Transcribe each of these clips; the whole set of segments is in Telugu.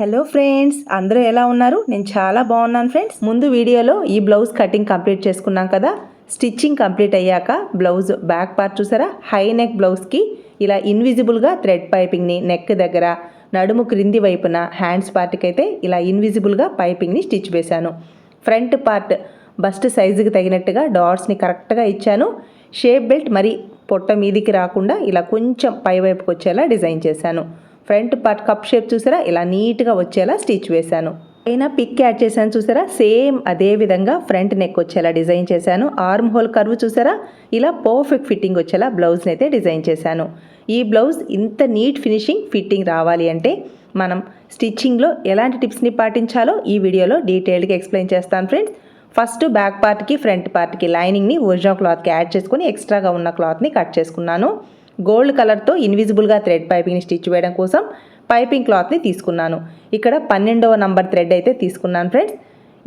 హలో ఫ్రెండ్స్ అందరూ ఎలా ఉన్నారు? నేను చాలా బాగున్నాను ఫ్రెండ్స్ ముందు వీడియోలో ఈ బ్లౌజ్ కటింగ్ కంప్లీట్ చేసుకున్నాం కదా? స్టిచ్చింగ్ కంప్లీట్ అయ్యాక బ్లౌజ్ బ్యాక్ పార్ట్ చూసారా? హై నెక్ బ్లౌజ్కి ఇలా ఇన్విజిబుల్గా థ్రెడ్ పైపింగ్ని నెక్ దగ్గర నడుము క్రింది వైపున హ్యాండ్స్ పార్ట్కి అయితే ఇలా ఇన్విజిబుల్గా పైపింగ్ని స్టిచ్ వేశాను. ఫ్రంట్ పార్ట్ బస్ట్ సైజుకి తగినట్టుగా డాట్స్ని కరెక్ట్గా ఇచ్చాను. షేప్ బెల్ట్ మరి పొట్ట మీదికి రాకుండా ఇలా కొంచెం పైవైపుకి వచ్చేలా డిజైన్ చేశాను. ఫ్రంట్ పార్ట్ కప్ షేప్ చూసారా? ఇలా నీట్గా వచ్చేలా స్టిచ్ వేశాను. పైన పిక్ యాడ్ చేశాను చూసారా? సేమ్ అదే విధంగా ఫ్రంట్ నెక్ వచ్చేలా డిజైన్ చేశాను. ఆర్మ్ హోల్ కర్వ్ చూసారా? ఇలా పర్ఫెక్ట్ ఫిట్టింగ్ వచ్చేలా బ్లౌజ్ని అయితే డిజైన్ చేశాను. ఈ బ్లౌజ్ ఇంత నీట్ ఫినిషింగ్ ఫిట్టింగ్ రావాలి అంటే మనం స్టిచ్చింగ్లో ఎలాంటి టిప్స్ని పాటించాలో ఈ వీడియోలో డీటెయిల్డ్గా ఎక్స్ప్లెయిన్ చేస్తాను ఫ్రెండ్స్. ఫస్ట్ బ్యాక్ పార్ట్కి ఫ్రంట్ పార్ట్కి లైనింగ్ని ఒరిజినల్ క్లాత్కి యాడ్ చేసుకుని ఎక్స్ట్రాగా ఉన్న క్లాత్ని కట్ చేసుకున్నాను. గోల్డ్ కలర్తో ఇన్విజిబుల్గా థ్రెడ్ పైపింగ్ని స్టిచ్ వేయడం కోసం పైపింగ్ క్లాత్ని తీసుకున్నాను. ఇక్కడ పన్నెండవ నంబర్ థ్రెడ్ అయితే తీసుకున్నాను ఫ్రెండ్స్.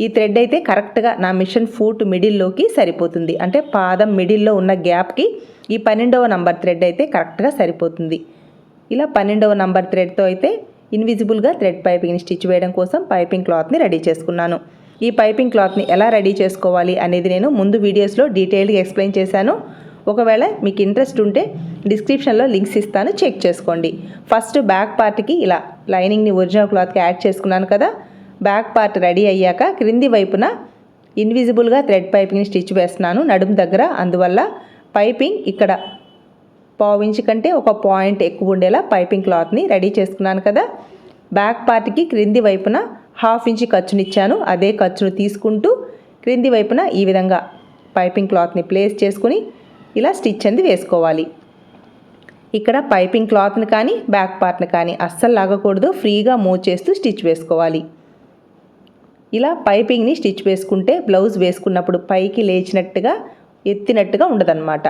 ఈ థ్రెడ్ అయితే కరెక్ట్గా నా మిషన్ ఫూట్ మిడిల్లోకి సరిపోతుంది. అంటే పాదం మిడిల్లో ఉన్న గ్యాప్కి ఈ పన్నెండవ నంబర్ థ్రెడ్ అయితే కరెక్ట్గా సరిపోతుంది. ఇలా పన్నెండవ నంబర్ థ్రెడ్తో అయితే ఇన్విజిబుల్గా థ్రెడ్ పైపింగ్ని స్టిచ్ వేయడం కోసం పైపింగ్ క్లాత్ని రెడీ చేసుకున్నాను. ఈ పైపింగ్ క్లాత్ని ఎలా రెడీ చేసుకోవాలి అనేది నేను ముందు వీడియోస్లో డీటెయిల్గా ఎక్స్ప్లెయిన్ చేశాను. ఒకవేళ మీకు ఇంట్రెస్ట్ ఉంటే డిస్క్రిప్షన్లో లింక్స్ ఇస్తాను చెక్ చేసుకోండి. ఫస్ట్ బ్యాక్ పార్ట్కి ఇలా లైనింగ్ని ఒరిజినల్ క్లాత్కి యాడ్ చేసుకున్నాను కదా బ్యాక్ పార్ట్ రెడీ అయ్యాక క్రింది వైపున ఇన్విజిబుల్గా థ్రెడ్ పైపింగ్ని స్టిచ్ వేస్తున్నాను నడుము దగ్గర. అందువల్ల పైపింగ్ ఇక్కడ పావించి కంటే ఒక పాయింట్ ఎక్కువ ఉండేలా పైపింగ్ క్లాత్ని రెడీ చేసుకున్నాను కదా. బ్యాక్ పార్ట్కి క్రింది వైపున హాఫ్ ఇంచ్ ఖర్చునిచ్చాను అదే ఖర్చును తీసుకుంటూ క్రింది వైపున ఈ విధంగా పైపింగ్ క్లాత్ని ప్లేస్ చేసుకుని ఇలా స్టిచ్ అనేది వేసుకోవాలి. ఇక్కడ పైపింగ్ క్లాత్ని కానీ బ్యాక్ పార్ట్ని కానీ అస్సలు లాగకూడదు. ఫ్రీగా మూవ్ చేస్తూ స్టిచ్ వేసుకోవాలి. ఇలా పైపింగ్ని స్టిచ్ వేసుకుంటే బ్లౌజ్ వేసుకున్నప్పుడు పైకి లేచినట్టుగా ఎత్తినట్టుగా ఉండదన్నమాట.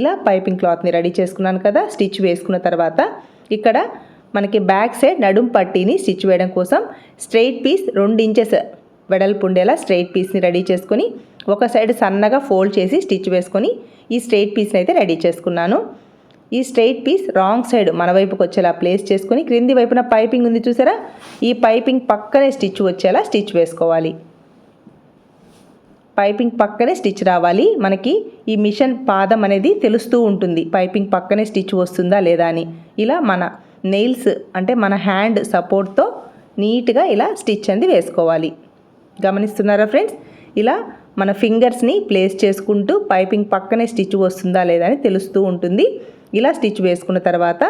ఇలా పైపింగ్ క్లాత్ని రెడీ చేసుకున్నాను కదా స్టిచ్ వేసుకున్న తర్వాత ఇక్కడ మనకి బ్యాక్ సైడ్ నడుం పట్టీని స్టిచ్ వేయడం కోసం స్ట్రైట్ పీస్ రెండు ఇంచెస్ వెడల్పు ఉండేలా స్ట్రైట్ పీస్ని రెడీ చేసుకొని ఒక సైడ్ సన్నగా ఫోల్డ్ చేసి స్టిచ్ వేసుకొని ఈ స్ట్రైట్ పీస్ని అయితే రెడీ చేసుకున్నాను. ఈ స్ట్రైట్ పీస్ రాంగ్ సైడ్ మన వైపుకి వచ్చేలా ప్లేస్ చేసుకొని క్రింది వైపున పైపింగ్ ఉంది చూసారా? ఈ పైపింగ్ పక్కనే స్టిచ్ వచ్చేలా స్టిచ్ వేసుకోవాలి. పైపింగ్ పక్కనే స్టిచ్ రావాలి. మనకి ఈ మిషన్ పాదం అనేది తెలుస్తూ ఉంటుంది. పైపింగ్ పక్కనే స్టిచ్ వస్తుందా లేదా అని. ఇలా మన నెయిల్స్ అంటే మన హ్యాండ్ సపోర్ట్తో నీట్గా ఇలా స్టిచ్ అనేది వేసుకోవాలి. గమనిస్తున్నారా ఫ్రెండ్స్? ఇలా మన ఫింగర్స్ని ప్లేస్ చేసుకుంటూ పైపింగ్ పక్కనే స్టిచ్ వస్తుందా లేదా అని తెలుస్తూ ఉంటుంది. ఇలా స్టిచ్ వేసుకున్న తర్వాత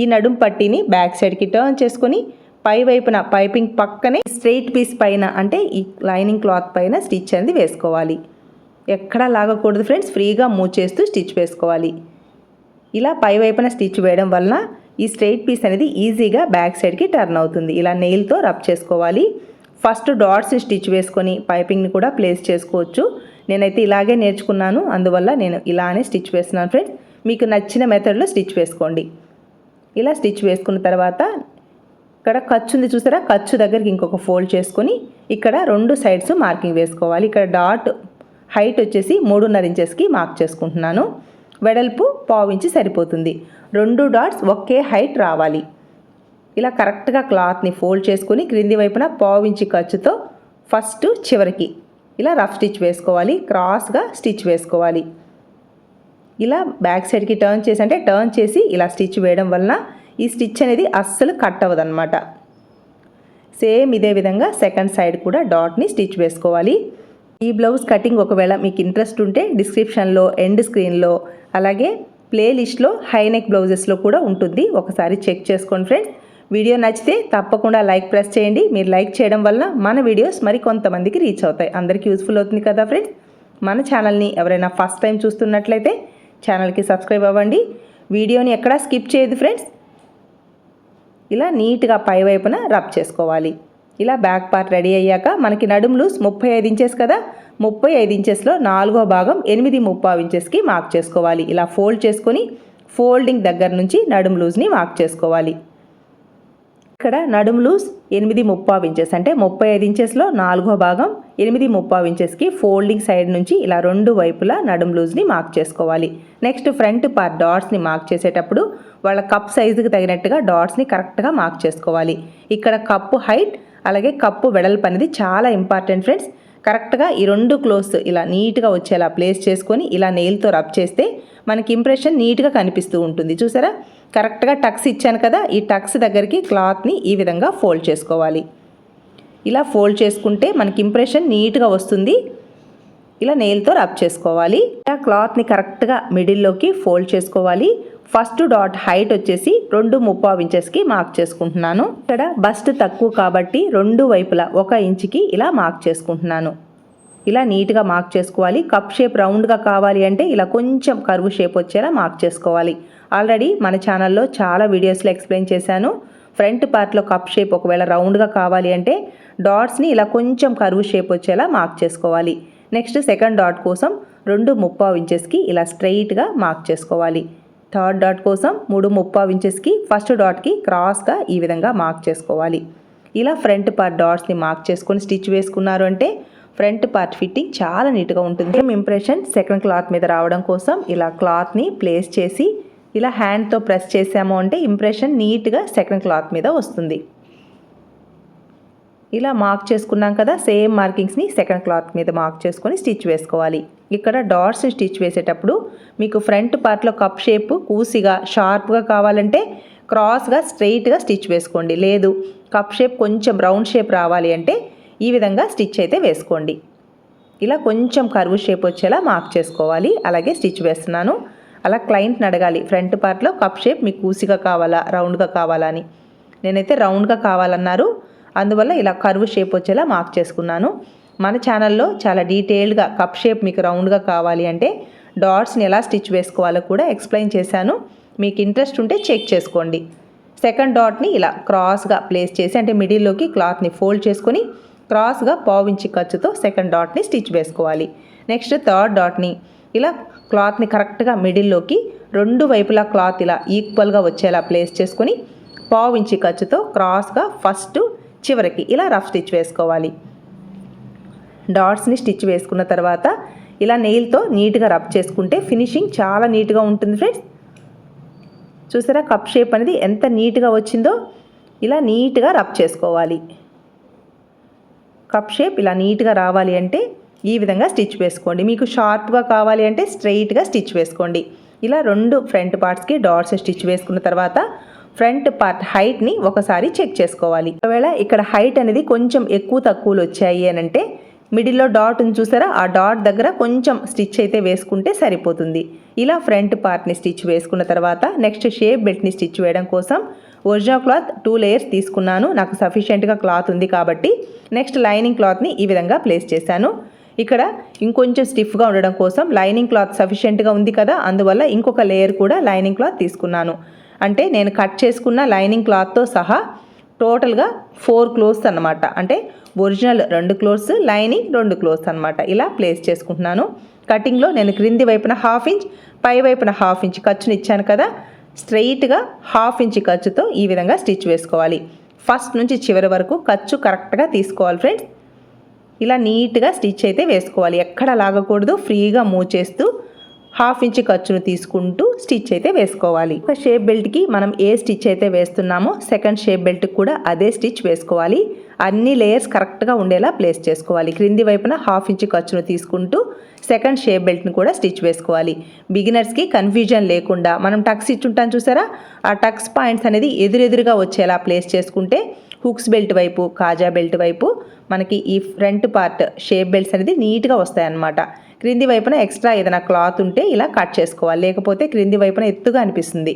ఈ నడుం పట్టీని బ్యాక్ సైడ్కి టర్న్ చేసుకొని పై వైపున పైపింగ్ పక్కనే స్ట్రెయిట్ పీస్ పైన అంటే ఈ లైనింగ్ క్లాత్ పైన స్టిచ్ అనేది వేసుకోవాలి. ఎక్కడా లాగకూడదు ఫ్రెండ్స్ ఫ్రీగా మూవ్ చేస్తూ స్టిచ్ వేసుకోవాలి. ఇలా పై వైపున స్టిచ్ వేయడం వలన ఈ స్ట్రెయిట్ పీస్ అనేది ఈజీగా బ్యాక్ సైడ్కి టర్న్ అవుతుంది. ఇలా నెయిల్తో రబ్ చేసుకోవాలి. ఫస్ట్ డాట్స్ స్టిచ్ వేసుకొని పైపింగ్ని కూడా ప్లేస్ చేసుకోవచ్చు. నేనైతే ఇలాగే నేర్చుకున్నాను. అందువల్ల నేను ఇలానే స్టిచ్ వేస్తున్నాను ఫ్రెండ్స్. మీకు నచ్చిన మెథడ్లో స్టిచ్ వేసుకోండి. ఇలా స్టిచ్ వేసుకున్న తర్వాత ఇక్కడ ఖర్చు ఉంది చూసారా? ఖర్చు దగ్గరికి ఇంకొక ఫోల్డ్ చేసుకొని ఇక్కడ రెండు సైడ్స్ మార్కింగ్ వేసుకోవాలి. ఇక్కడ డాట్ హైట్ వచ్చేసి మూడున్నర ఇంచెస్కి మార్క్ చేసుకుంటున్నాను. వెడల్పు పావు ఇంచి సరిపోతుంది. రెండు డాట్స్ ఒకే హైట్ రావాలి. ఇలా కరెక్ట్గా క్లాత్ని ఫోల్డ్ చేసుకొని క్రింది వైపున పావు ఖర్చుతో ఫస్ట్ చివరికి ఇలా రఫ్ స్టిచ్ వేసుకోవాలి క్రాస్గా స్టిచ్ వేసుకోవాలి. ఇలా బ్యాక్ సైడ్కి టర్న్ చేసి అంటే టర్న్ చేసి ఇలా స్టిచ్ వేయడం వలన ఈ స్టిచ్ అనేది అస్సలు కట్ అవ్వదన్నమాట. సేమ్ ఇదే విధంగా సెకండ్ సైడ్ కూడా డాట్ని స్టిచ్ వేసుకోవాలి. ఈ బ్లౌజ్ కటింగ్ ఒకవేళ మీకు ఇంట్రెస్ట్ ఉంటే డిస్క్రిప్షన్లో ఎండ్ స్క్రీన్లో అలాగే ప్లేలిస్ట్లో హైనెక్ బ్లౌజెస్లో కూడా ఉంటుంది. ఒకసారి చెక్ చేసుకోండి ఫ్రెండ్స్. వీడియో నచ్చితే తప్పకుండా లైక్ ప్రెస్ చేయండి. మీరు లైక్ చేయడం వల్ల మన వీడియోస్ మరి కొంతమందికి రీచ్ అవుతాయి. అందరికీ యూస్ఫుల్ అవుతుంది కదా ఫ్రెండ్స్? మన ఛానల్ని ఎవరైనా ఫస్ట్ టైం చూస్తున్నట్లయితే ఛానల్కి సబ్స్క్రైబ్ అవ్వండి. వీడియోని ఎక్కడా స్కిప్ చేయదు ఫ్రెండ్స్. ఇలా నీట్గా పై వైపున రబ్ చేసుకోవాలి. ఇలా బ్యాక్ పార్ట్ రెడీ అయ్యాక మనకి నడుము లూస్ ముప్పై ఐదు ఇంచెస్ కదా? ముప్పై ఐదు ఇంచెస్లో నాలుగో భాగం ఎనిమిది ముప్పావు ఇంచెస్కి మార్క్ చేసుకోవాలి. ఇలా ఫోల్డ్ చేసుకొని ఫోల్డింగ్ దగ్గర నుంచి నడుము లూజ్ని మార్క్ చేసుకోవాలి. ఇక్కడ నడుము లూజ్ ఎనిమిది ముప్పావు ఇంచెస్ అంటే ముప్పై ఐదు ఇంచెస్లో నాలుగో భాగం ఎనిమిది ముప్పావు ఇంచెస్కి ఫోల్డింగ్ సైడ్ నుంచి ఇలా రెండు వైపులా నడుము లూజ్ని మార్క్ చేసుకోవాలి. నెక్స్ట్ ఫ్రంట్ పార్ట్ డాట్స్ని మార్క్ చేసేటప్పుడు వాళ్ళ కప్ సైజుకి తగినట్టుగా డాట్స్ని కరెక్ట్గా మార్క్ చేసుకోవాలి. ఇక్కడ కప్పు హైట్ అలాగే కప్పు వెడల్పు అనేది చాలా ఇంపార్టెంట్ ఫ్రెండ్స్ కరెక్ట్గా ఈ రెండు క్లోత్స్ ఇలా నీట్గా వచ్చేలా ప్లేస్ చేసుకొని ఇలా నెయిల్తో రబ్ చేస్తే మనకి ఇంప్రెషన్ నీట్గా కనిపిస్తూ ఉంటుంది. చూసారా? కరెక్ట్గా టక్స్ ఇచ్చాను కదా ఈ టక్స్ దగ్గరికి క్లాత్ని ఈ విధంగా ఫోల్డ్ చేసుకోవాలి. ఇలా ఫోల్డ్ చేసుకుంటే మనకి ఇంప్రెషన్ నీట్గా వస్తుంది. ఇలా నెయిల్తో రబ్ చేసుకోవాలి. ఇలా క్లాత్ని కరెక్ట్గా మిడిల్లోకి ఫోల్డ్ చేసుకోవాలి. ఫస్ట్ డాట్ హైట్ వచ్చేసి రెండు ముప్పావు ఇంచెస్కి మార్క్ చేసుకుంటున్నాను. ఇక్కడ బస్ట్ తక్కువ కాబట్టి రెండు వైపులా ఒక ఇంచుకి ఇలా మార్క్ చేసుకుంటున్నాను. ఇలా నీట్గా మార్క్ చేసుకోవాలి. కప్ షేప్ రౌండ్గా కావాలి అంటే ఇలా కొంచెం కరువు షేప్ వచ్చేలా మార్క్ చేసుకోవాలి. ఆల్రెడీ మన ఛానల్లో చాలా వీడియోస్లో ఎక్స్ప్లెయిన్ చేశాను. ఫ్రంట్ పార్ట్లో కప్ షేప్ ఒకవేళ రౌండ్గా కావాలి అంటే డాట్స్ని ఇలా కొంచెం కరువు షేప్ వచ్చేలా మార్క్ చేసుకోవాలి. నెక్స్ట్ సెకండ్ డాట్ కోసం రెండు ముప్పావు ఇంచెస్కి ఇలా స్ట్రైట్గా మార్క్ చేసుకోవాలి. థర్డ్ డాట్ కోసం మూడు ముప్పావు ఇంచెస్కి ఫస్ట్ డాట్కి క్రాస్గా ఈ విధంగా మార్క్ చేసుకోవాలి. ఇలా ఫ్రంట్ పార్ట్ డాట్స్ని మార్క్ చేసుకొని స్టిచ్ వేసుకున్నారు అంటే ఫ్రంట్ పార్ట్ ఫిట్టింగ్ చాలా నీట్గా ఉంటుంది. సేమ్ ఇంప్రెషన్ సెకండ్ క్లాత్ మీద రావడం కోసం ఇలా క్లాత్ని ప్లేస్ చేసి ఇలా హ్యాండ్తో ప్రెస్ చేసాము అంటే ఇంప్రెషన్ నీట్గా సెకండ్ క్లాత్ మీద వస్తుంది. ఇలా మార్క్ చేసుకున్నాం కదా సేమ్ మార్కింగ్స్ని సెకండ్ క్లాత్ మీద మార్క్ చేసుకొని స్టిచ్ వేసుకోవాలి. ఇక్కడ డాట్స్ స్టిచ్ వేసేటప్పుడు మీకు ఫ్రంట్ పార్ట్లో కప్ షేప్ కూసిగా షార్ప్గా కావాలంటే క్రాస్గా స్ట్రెయిట్గా స్టిచ్ వేసుకోండి. లేదు కప్ షేప్ కొంచెం రౌండ్ షేప్ రావాలి అంటే ఈ విధంగా స్టిచ్ అయితే వేసుకోండి. ఇలా కొంచెం కరువు షేప్ వచ్చేలా మార్క్ చేసుకోవాలి. అలాగే స్టిచ్ వేస్తున్నాను. అలా క్లయింట్ని అడగాలి. ఫ్రంట్ పార్ట్లో కప్ షేప్ మీకు కూసిగా కావాలా రౌండ్గా కావాలా అని. నేనైతే రౌండ్గా కావాలన్నారు. అందువల్ల ఇలా కర్వ్ షేప్ వచ్చేలా మార్క్ చేసుకున్నాను. మన ఛానల్లో చాలా డీటెయిల్డ్గా కప్ షేప్ మీకు రౌండ్గా కావాలి అంటే డాట్స్ని ఎలా స్టిచ్ వేసుకోవాలో కూడా ఎక్స్ప్లెయిన్ చేశాను. మీకు ఇంట్రెస్ట్ ఉంటే చెక్ చేసుకోండి. సెకండ్ డాట్ని ఇలా క్రాస్గా ప్లేస్ చేసి అంటే మిడిల్లోకి క్లాత్ని ఫోల్డ్ చేసుకొని క్రాస్గా పావించి ఖర్చుతో సెకండ్ డాట్ని స్టిచ్ వేసుకోవాలి. నెక్స్ట్ థర్డ్ డాట్ని ఇలా క్లాత్ని కరెక్ట్గా మిడిల్లోకి రెండు వైపులా క్లాత్ ఇలా ఈక్వల్గా వచ్చేలా ప్లేస్ చేసుకొని పావించి ఖర్చుతో క్రాస్గా ఫస్ట్ చివరికి ఇలా రఫ్ స్టిచ్ వేసుకోవాలి. డాట్స్ని స్టిచ్ వేసుకున్న తర్వాత ఇలా నెయిల్తో నీట్గా రబ్ చేసుకుంటే ఫినిషింగ్ చాలా నీట్గా ఉంటుంది ఫ్రెండ్స్. చూసారా కప్ షేప్ అనేది ఎంత నీట్గా వచ్చిందో ఇలా నీట్గా రబ్ చేసుకోవాలి. కప్ షేప్ ఇలా నీట్గా రావాలి అంటే ఈ విధంగా స్టిచ్ వేసుకోండి. మీకు షార్ప్గా కావాలి అంటే స్ట్రైట్గా స్టిచ్ వేసుకోండి. ఇలా రెండు ఫ్రంట్ పార్ట్స్కి డాట్స్ స్టిచ్ వేసుకున్న తర్వాత ఫ్రంట్ పార్ట్ హైట్ని ఒకసారి చెక్ చేసుకోవాలి. ఒకవేళ ఇక్కడ హైట్ అనేది కొంచెం ఎక్కువ తక్కువలు వచ్చాయి అని అంటే మిడిల్లో డాట్ ఉంది చూసారా? ఆ డాట్ దగ్గర కొంచెం స్టిచ్ అయితే వేసుకుంటే సరిపోతుంది. ఇలా ఫ్రంట్ పార్ట్ని స్టిచ్ వేసుకున్న తర్వాత నెక్స్ట్ షేప్ బెల్ట్ని స్టిచ్ వేయడం కోసం ఒరిజినల్ క్లాత్ టూ లేయర్స్ తీసుకున్నాను. నాకు సఫిషియెంట్గా క్లాత్ ఉంది కాబట్టి నెక్స్ట్ లైనింగ్ క్లాత్ని ఈ విధంగా ప్లేస్ చేశాను. ఇక్కడ ఇంకొంచెం స్టిఫ్గా ఉండడం కోసం లైనింగ్ క్లాత్ సఫిషియెంట్గా ఉంది కదా అందువల్ల ఇంకొక లేయర్ కూడా లైనింగ్ క్లాత్ తీసుకున్నాను. అంటే నేను కట్ చేసుకున్న లైనింగ్ క్లాత్తో సహా టోటల్గా ఫోర్ క్లోత్స్ అనమాట అంటే ఒరిజినల్ రెండు క్లోత్స్ లైనింగ్ రెండు క్లోత్స్ అనమాట ఇలా ప్లేస్ చేసుకుంటున్నాను. కటింగ్లో నేను క్రింది వైపున హాఫ్ ఇంచ్ పై వైపున హాఫ్ ఇంచ్ ఖర్చుని ఇచ్చాను కదా స్ట్రెయిట్గా హాఫ్ ఇంచ్ ఖర్చుతో ఈ విధంగా స్టిచ్ వేసుకోవాలి. ఫస్ట్ నుంచి చివరి వరకు ఖర్చు కరెక్ట్గా తీసుకోవాలి ఫ్రెండ్స్ ఇలా నీట్గా స్టిచ్ అయితే వేసుకోవాలి. ఎక్కడ లాగకూడదు. ఫ్రీగా మూవ్ చేస్తూ హాఫ్ ఇంచ్ ఖర్చును తీసుకుంటూ స్టిచ్ అయితే వేసుకోవాలి. ఒక షేప్ బెల్ట్కి మనం ఏ స్టిచ్ అయితే వేస్తున్నామో సెకండ్ షేప్ బెల్ట్కి కూడా అదే స్టిచ్ వేసుకోవాలి. అన్ని లేయర్స్ కరెక్ట్గా ఉండేలా ప్లేస్ చేసుకోవాలి. క్రింది వైపున హాఫ్ ఇంచ్ ఖర్చును తీసుకుంటూ సెకండ్ షేప్ బెల్ట్ని కూడా స్టిచ్ వేసుకోవాలి. బిగినర్స్కి కన్ఫ్యూజన్ లేకుండా మనం టక్స్ ఇచ్చుంటాం చూసారా? ఆ టక్స్ పాయింట్స్ అనేది ఎదురెదురుగా వచ్చేలా ప్లేస్ చేసుకుంటే హుక్స్ బెల్ట్ వైపు కాజా బెల్ట్ వైపు మనకి ఈ ఫ్రంట్ పార్ట్ షేప్ బెల్ట్స్ అనేది నీట్గా వస్తాయన్నమాట. క్రింది వైపున ఎక్స్ట్రా ఏదైనా క్లాత్ ఉంటే ఇలా కట్ చేసుకోవాలి. లేకపోతే క్రింది వైపున ఎత్తుగా అనిపిస్తుంది.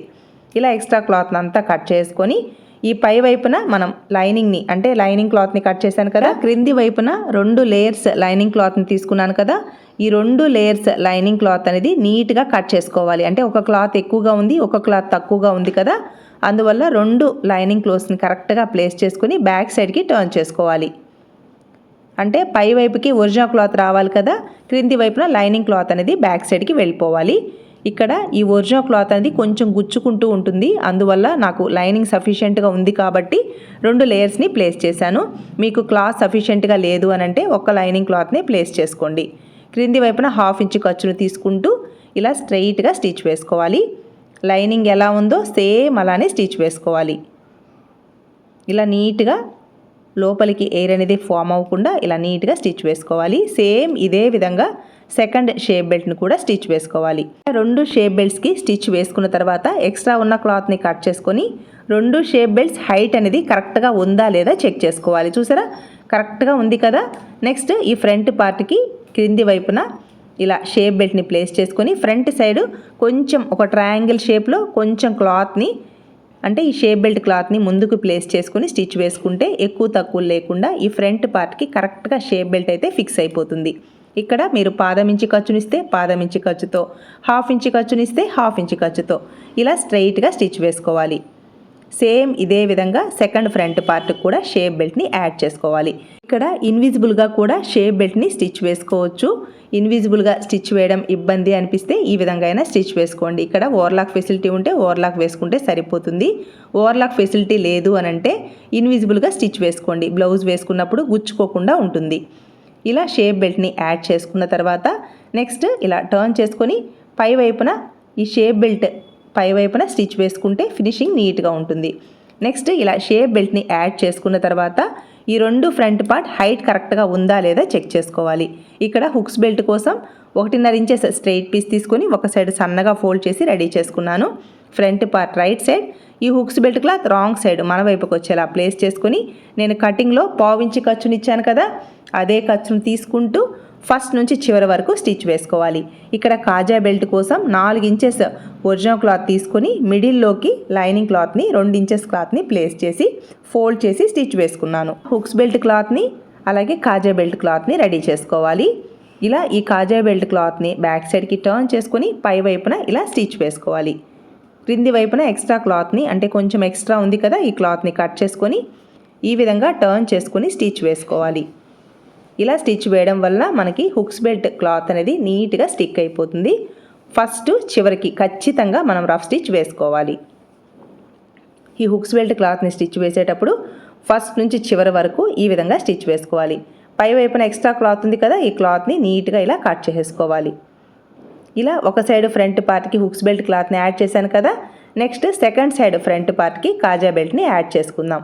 ఇలా ఎక్స్ట్రా క్లాత్ని అంతా కట్ చేసుకొని ఈ పై వైపున మనం లైనింగ్ని అంటే లైనింగ్ క్లాత్ని కట్ చేశాను కదా క్రింది వైపున రెండు లేయర్స్ లైనింగ్ క్లాత్ని తీసుకున్నాను కదా ఈ రెండు లేయర్స్ లైనింగ్ క్లాత్ అనేది నీట్గా కట్ చేసుకోవాలి. అంటే ఒక క్లాత్ ఎక్కువగా ఉంది ఒక క్లాత్ తక్కువగా ఉంది కదా అందువల్ల రెండు లైనింగ్ క్లోత్స్ని కరెక్ట్గా ప్లేస్ చేసుకుని బ్యాక్ సైడ్కి టర్న్ చేసుకోవాలి. అంటే పై వైపుకి ఒరిజినల్ క్లాత్ రావాలి కదా క్రింది వైపున లైనింగ్ క్లాత్ అనేది బ్యాక్ సైడ్కి వెళ్ళిపోవాలి. ఇక్కడ ఈ ఒరిజినల్ క్లాత్ అనేది కొంచెం గుచ్చుకుంటూ ఉంటుంది అందువల్ల నాకు లైనింగ్ సఫిషియెంట్గా ఉంది కాబట్టి రెండు లేయర్స్ని ప్లేస్ చేశాను. మీకు క్లాత్ సఫిషియెంట్గా లేదు అని అంటే ఒక్క లైనింగ్ క్లాత్ని ప్లేస్ చేసుకోండి. క్రింది వైపున హాఫ్ ఇంచ్ ఖర్చును తీసుకుంటూ ఇలా స్ట్రెయిట్గా స్టిచ్ వేసుకోవాలి. లైనింగ్ ఎలా ఉందో సేమ్ అలానే స్టిచ్ వేసుకోవాలి. ఇలా నీట్గా లోపలికి ఎయిర్ అనేది ఫామ్ అవ్వకుండా ఇలా నీట్గా స్టిచ్ వేసుకోవాలి. సేమ్ ఇదే విధంగా సెకండ్ షేప్ బెల్ట్ని కూడా స్టిచ్ వేసుకోవాలి. రెండు షేప్ బెల్ట్స్కి స్టిచ్ వేసుకున్న తర్వాత ఎక్స్ట్రా ఉన్న క్లాత్ని కట్ చేసుకొని రెండు షేప్ బెల్ట్స్ హైట్ అనేది కరెక్ట్గా ఉందా లేదా చెక్ చేసుకోవాలి. చూసారా? కరెక్ట్గా ఉంది కదా? నెక్స్ట్ ఈ ఫ్రంట్ పార్ట్కి క్రింది వైపున ఇలా షేప్ బెల్ట్ని ప్లేస్ చేసుకొని ఫ్రంట్ సైడ్ కొంచెం ఒక ట్రయాంగిల్ షేప్లో కొంచెం క్లాత్ని అంటే ఈ షేప్ బెల్ట్ క్లాత్ని ముందుకు ప్లేస్ చేసుకుని స్టిచ్ వేసుకుంటే ఎక్కువ తక్కువ లేకుండా ఈ ఫ్రంట్ పార్ట్కి కరెక్ట్గా షేప్ బెల్ట్ అయితే ఫిక్స్ అయిపోతుంది. ఇక్కడ మీరు పాదం ఇంచి ఖర్చునిస్తే పాదం ఇంచి ఖర్చుతో హాఫ్ ఇంచి ఖర్చునిస్తే హాఫ్ ఇంచి ఖర్చుతో ఇలా స్ట్రైట్గా స్టిచ్ వేసుకోవాలి. సేమ్ ఇదే విధంగా సెకండ్ ఫ్రంట్ పార్ట్ కూడా షేప్ బెల్ట్ని యాడ్ చేసుకోవాలి. ఇక్కడ ఇన్విజిబుల్గా కూడా షేప్ బెల్ట్ని స్టిచ్ వేసుకోవచ్చు. ఇన్విజిబుల్గా స్టిచ్ వేయడం ఇబ్బంది అనిపిస్తే ఈ విధంగా అయినా స్టిచ్ వేసుకోండి. ఇక్కడ ఓవర్లాక్ ఫెసిలిటీ ఉంటే ఓవర్లాక్ వేసుకుంటే సరిపోతుంది. ఓవర్లాక్ ఫెసిలిటీ లేదు అని అంటే ఇన్విజిబుల్గా స్టిచ్ వేసుకోండి. బ్లౌజ్ వేసుకున్నప్పుడు గుచ్చుకోకుండా ఉంటుంది. ఇలా షేప్ బెల్ట్ని యాడ్ చేసుకున్న తర్వాత నెక్స్ట్ ఇలా టర్న్ చేసుకొని పై వైపున ఈ షేప్ బెల్ట్ పై వైపున స్టిచ్ వేసుకుంటే ఫినిషింగ్ నీట్గా ఉంటుంది. నెక్స్ట్ ఇలా షేప్ బెల్ట్ని యాడ్ చేసుకున్న తర్వాత ఈ రెండు ఫ్రంట్ పార్ట్ హైట్ కరెక్ట్గా ఉందా లేదా చెక్ చేసుకోవాలి. ఇక్కడ హుక్స్ బెల్ట్ కోసం ఒకటిన్నర ఇంచెస్ స్ట్రైట్ పీస్ తీసుకొని ఒక సైడ్ సన్నగా ఫోల్డ్ చేసి రెడీ చేసుకున్నాను. ఫ్రంట్ పార్ట్ రైట్ సైడ్ ఈ hooks belt cloth wrong side మన వైపుకి వచ్చేలా ప్లేస్ చేసుకొని నేను కటింగ్లో పావించి ఖర్చునిచ్చాను కదా అదే ఖర్చును తీసుకుంటూ ఫస్ట్ నుంచి చివరి వరకు స్టిచ్ వేసుకోవాలి. ఇక్కడ కాజా బెల్ట్ కోసం నాలుగు ఇంచెస్ ఒరిజినల్ క్లాత్ తీసుకొని మిడిల్లోకి లైనింగ్ క్లాత్ని రెండు ఇంచెస్ క్లాత్ని ప్లేస్ చేసి ఫోల్డ్ చేసి స్టిచ్ వేసుకున్నాను. హుక్స్ బెల్ట్ క్లాత్ని అలాగే కాజా బెల్ట్ క్లాత్ని రెడీ చేసుకోవాలి. ఇలా ఈ కాజా బెల్ట్ క్లాత్ని బ్యాక్ సైడ్కి టర్న్ చేసుకొని పై వైపున ఇలా స్టిచ్ వేసుకోవాలి. క్రింది వైపున ఎక్స్ట్రా క్లాత్ని అంటే కొంచెం ఎక్స్ట్రా ఉంది కదా ఈ క్లాత్ని కట్ చేసుకొని ఈ విధంగా టర్న్ చేసుకొని స్టిచ్ వేసుకోవాలి. ఇలా స్టిచ్ వేయడం వల్ల మనకి హుక్స్ బెల్ట్ క్లాత్ అనేది నీట్గా స్టిక్ అయిపోతుంది. ఫస్ట్ చివరికి ఖచ్చితంగా మనం రఫ్ స్టిచ్ వేసుకోవాలి. ఈ హుక్స్ బెల్ట్ క్లాత్ని స్టిచ్ వేసేటప్పుడు ఫస్ట్ నుంచి చివరి వరకు ఈ విధంగా స్టిచ్ వేసుకోవాలి. పై వైపున ఎక్స్ట్రా క్లాత్ ఉంది కదా ఈ క్లాత్ని నీట్గా ఇలా కట్ చేసుకోవాలి ఇలా ఒక సైడ్ ఫ్రంట్ పార్ట్కి హుక్స్ బెల్ట్ క్లాత్ని యాడ్ చేశాను కదా నెక్స్ట్ సెకండ్ సైడ్ ఫ్రంట్ పార్ట్కి కాజా బెల్ట్ని యాడ్ చేసుకుందాం.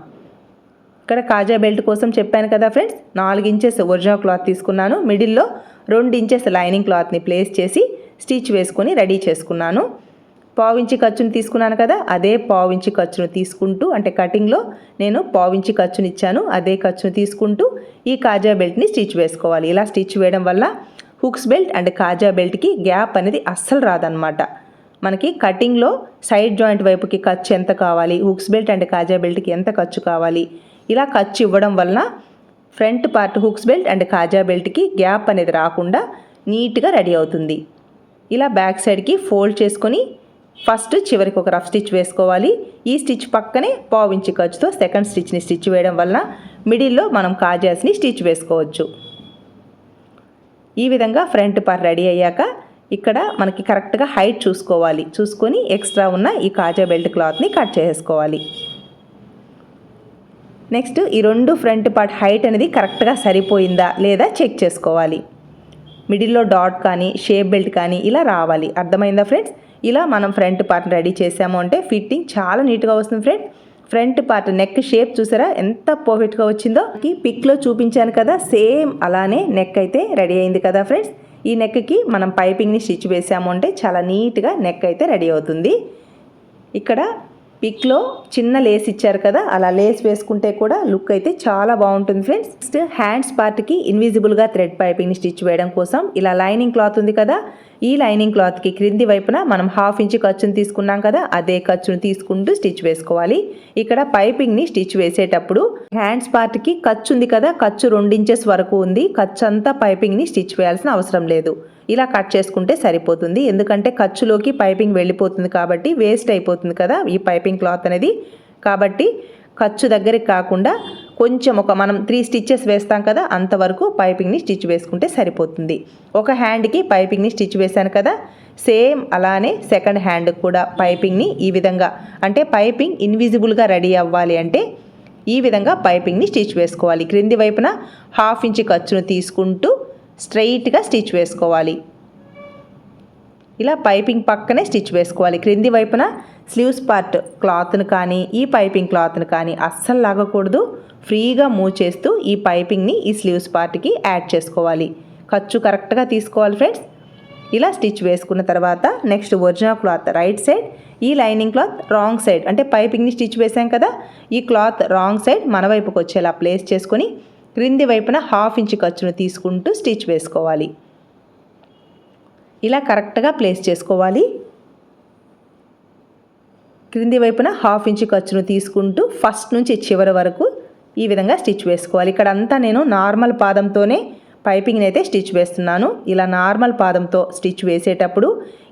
ఇక్కడ కాజా బెల్ట్ కోసం చెప్పాను కదా ఫ్రెండ్స్ నాలుగు ఇంచెస్ ఒరిజినల్ క్లాత్ తీసుకున్నాను. మిడిల్లో రెండు ఇంచెస్ లైనింగ్ క్లాత్ని ప్లేస్ చేసి స్టిచ్ వేసుకొని రెడీ చేసుకున్నాను. పావించి ఖర్చును తీసుకున్నాను కదా అదే పావించి ఖర్చును తీసుకుంటూ అంటే కటింగ్లో నేను పావించి ఖర్చుని ఇచ్చాను అదే ఖర్చును తీసుకుంటూ ఈ కాజా బెల్ట్ని స్టిచ్ వేసుకోవాలి. ఇలా స్టిచ్ వేయడం వల్ల హుక్స్ బెల్ట్ అండ్ కాజా బెల్ట్కి గ్యాప్ అనేది అస్సలు రాదనమాట మనకి కటింగ్లో సైడ్ జాయింట్ వైపుకి ఖర్చు ఎంత కావాలి హుక్స్ బెల్ట్ అండ్ కాజా బెల్ట్కి ఎంత ఖర్చు కావాలి ఇలా ఖర్చు ఇవ్వడం వలన front part hooks belt and కాజా బెల్ట్కి గ్యాప్ అనేది రాకుండా నీట్గా రెడీ అవుతుంది. ఇలా బ్యాక్ సైడ్కి ఫోల్డ్ చేసుకొని ఫస్ట్ చివరికి ఒక రఫ్ స్టిచ్ వేసుకోవాలి. ఈ స్టిచ్ పక్కనే పావించి ఖర్చుతో సెకండ్ స్టిచ్ని స్టిచ్ వేయడం వలన మిడిల్లో మనం కాజాస్ని స్టిచ్ వేసుకోవచ్చు. ఈ విధంగా ఫ్రంట్ పార్ట్ రెడీ అయ్యాక ఇక్కడ మనకి కరెక్ట్గా హైట్ చూసుకోవాలి. చూసుకొని ఎక్స్ట్రా ఉన్న ఈ కాజా బెల్ట్ క్లాత్ని కట్ చేసుకోవాలి నెక్స్ట్ ఈ రెండు ఫ్రంట్ పార్ట్ హైట్ అనేది కరెక్ట్గా సరిపోయిందా లేదా చెక్ చేసుకోవాలి. మిడిల్లో డాట్ కానీ షేప్ బెల్ట్ కానీ ఇలా రావాలి. అర్థమైందా ఫ్రెండ్స్? ఇలా మనం ఫ్రంట్ పార్ట్ రెడీ చేసాము అంటే ఫిట్టింగ్ చాలా నీట్గా వస్తుంది friend. Front part neck shape చూసారా? ఎంత పర్ఫెక్ట్గా వచ్చిందో. ఈ పిక్లో చూపించాను కదా సేమ్ అలానే నెక్ అయితే రెడీ అయింది కదా ఫ్రెండ్స్. ఈ నెక్కి మనం పైపింగ్ని స్టిచ్ వేసాము అంటే చాలా నీట్గా నెక్ అయితే రెడీ అవుతుంది. ఇక్కడ పిక్లో చిన్న లేస్ ఇచ్చారు కదా అలా లేస్ వేసుకుంటే కూడా లుక్ అయితే చాలా బాగుంటుంది ఫ్రెండ్స్. నెక్స్ట్ హ్యాండ్స్ పార్ట్కి ఇన్విజిబుల్గా థ్రెడ్ పైపింగ్ని స్టిచ్ వేయడం కోసం ఇలా లైనింగ్ క్లాత్ ఉంది కదా ఈ లైనింగ్ క్లాత్కి క్రింది వైపున మనం హాఫ్ ఇంచ్ ఖర్చును తీసుకున్నాం కదా అదే ఖర్చును తీసుకుంటూ స్టిచ్ వేసుకోవాలి. ఇక్కడ పైపింగ్ని స్టిచ్ వేసేటప్పుడు హ్యాండ్స్ పార్ట్కి ఖర్చు ఉంది కదా ఖర్చు రెండు ఇంచెస్ వరకు ఉంది ఖర్చు అంతా పైపింగ్ని స్టిచ్ వేయాల్సిన అవసరం లేదు. ఇలా కట్ చేసుకుంటే సరిపోతుంది. ఎందుకంటే ఖర్చులోకి పైపింగ్ వెళ్ళిపోతుంది కాబట్టి వేస్ట్ అయిపోతుంది కదా ఈ పైపింగ్ క్లాత్ అనేది. కాబట్టి ఖర్చు దగ్గరికి కాకుండా కొంచెం ఒక మనం త్రీ స్టిచ్చెస్ వేస్తాం కదా అంతవరకు పైపింగ్ని స్టిచ్ వేసుకుంటే సరిపోతుంది. ఒక హ్యాండ్కి పైపింగ్ని స్టిచ్ వేశాను కదా సేమ్ అలానే సెకండ్ హ్యాండ్ కూడా పైపింగ్ని ఈ విధంగా. అంటే పైపింగ్ ఇన్విజిబుల్గా రెడీ అవ్వాలి అంటే ఈ విధంగా పైపింగ్ని స్టిచ్ వేసుకోవాలి. క్రింది వైపున హాఫ్ ఇంచ్ ఖర్చును తీసుకుంటూ స్ట్రైట్గా స్టిచ్ వేసుకోవాలి. ఇలా పైపింగ్ పక్కనే స్టిచ్ వేసుకోవాలి. క్రింది వైపున స్లీవ్స్ పార్ట్ క్లాత్ను కానీ ఈ పైపింగ్ క్లాత్ను కానీ అస్సలు లాగకూడదు. ఫ్రీగా మూవ్ చేస్తూ ఈ పైపింగ్ని ఈ స్లీవ్స్ పార్ట్కి యాడ్ చేసుకోవాలి. ఖర్చు కరెక్ట్గా తీసుకోవాలి ఫ్రెండ్స్. ఇలా స్టిచ్ వేసుకున్న తర్వాత next original cloth right side ఈ లైనింగ్ క్లాత్ రాంగ్ సైడ్. అంటే పైపింగ్ని స్టిచ్ వేసాం కదా ఈ క్లాత్ రాంగ్ సైడ్ మన వైపుకి వచ్చేలా ప్లేస్ చేసుకొని క్రింది వైపున హాఫ్ ఇంచ్ ఖర్చును తీసుకుంటూ స్టిచ్ వేసుకోవాలి. ఇలా కరెక్ట్గా ప్లేస్ చేసుకోవాలి. క్రింది వైపున హాఫ్ ఇంచ్ ఖర్చును తీసుకుంటూ ఫస్ట్ నుంచి చివరి వరకు ఈ విధంగా స్టిచ్ వేసుకోవాలి. ఇక్కడ అంతా నేను నార్మల్ పాదంతోనే పైపింగ్ని అయితే స్టిచ్ వేస్తున్నాను. ఇలా నార్మల్ పాదంతో స్టిచ్ వేసేటప్పుడు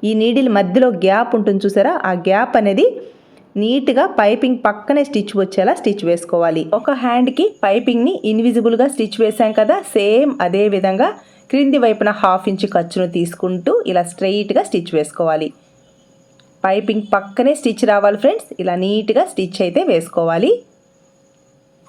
ఈ నీడిల్ మధ్యలో గ్యాప్ ఉంటుంది చూసారా? ఆ గ్యాప్ అనేది నీట్గా పైపింగ్ పక్కనే స్టిచ్ వచ్చేలా స్టిచ్ వేసుకోవాలి. ఒక హ్యాండ్కి పైపింగ్ని ఇన్విజిబుల్గా స్టిచ్ వేసాం కదా సేమ్ అదే విధంగా క్రింది వైపున హాఫ్ ఇంచ్ ఖర్చును తీసుకుంటూ ఇలా స్ట్రైట్గా స్టిచ్ వేసుకోవాలి. పైపింగ్ పక్కనే స్టిచ్ రావాలి ఫ్రెండ్స్ ఇలా నీట్గా స్టిచ్ అయితే వేసుకోవాలి.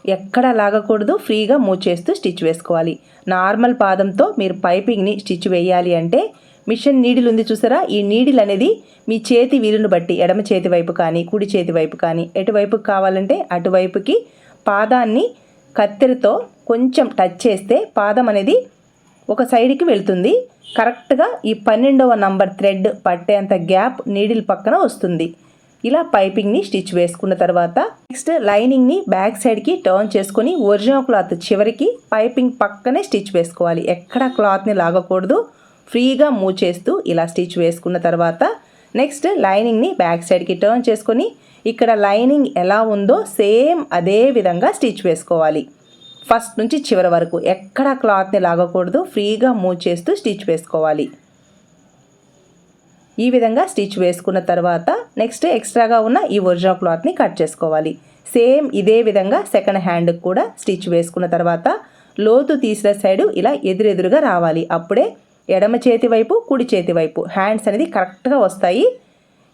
ఎక్కడ లాగకూడదు ఫ్రీగా మూవ్ చేస్తూ స్టిచ్ వేసుకోవాలి. నార్మల్ పాదంతో మీరు పైపింగ్ని స్టిచ్ వేయాలి అంటే మిషన్ నీడిల్ ఉంది చూసారా? ఈ నీడిల్ అనేది మీ చేతి వీలును బట్టి ఎడమ చేతి వైపు కానీ కుడి చేతి వైపు కానీ ఎటువైపుకి కావాలంటే అటువైపుకి పాదాన్ని కత్తెరతో కొంచెం టచ్ చేస్తే పాదం అనేది ఒక సైడ్కి వెళ్తుంది. కరెక్ట్గా ఈ పన్నెండవ నంబర్ థ్రెడ్ పట్టేంత గ్యాప్ నీడిల్ పక్కన వస్తుంది. ఇలా పైపింగ్ని స్టిచ్ వేసుకున్న తర్వాత నెక్స్ట్ లైనింగ్ని బ్యాక్ సైడ్కి టర్న్ చేసుకొని ఒరిజినల్ క్లాత్ చివరికి పైపింగ్ పక్కనే స్టిచ్ వేసుకోవాలి. ఎక్కడ క్లాత్ని లాగకూడదు. ఫ్రీగా మూవ్ చేస్తూ ఇలా స్టిచ్ వేసుకున్న తర్వాత నెక్స్ట్ లైనింగ్ని బ్యాక్ సైడ్కి టర్న్ చేసుకొని ఇక్కడ లైనింగ్ ఎలా ఉందో సేమ్ అదే విధంగా స్టిచ్ వేసుకోవాలి. ఫస్ట్ నుంచి చివరి వరకు ఎక్కడ క్లాత్ని లాగకూడదు ఫ్రీగా మూవ్ చేస్తూ స్టిచ్ వేసుకోవాలి. ఈ విధంగా స్టిచ్ వేసుకున్న తర్వాత నెక్స్ట్ ఎక్స్ట్రాగా ఉన్న ఈ ఒరిజినల్ క్లాత్ని కట్ చేసుకోవాలి. సేమ్ ఇదే విధంగా సెకండ్ హ్యాండ్కి కూడా స్టిచ్ వేసుకున్న తర్వాత లోతు తీసిన సైడు ఇలా ఎదురెదురుగా రావాలి. అప్పుడే ఎడమ చేతి వైపు కుడి చేతి వైపు. హ్యాండ్స్ అనేది కరెక్ట్గా వస్తాయి.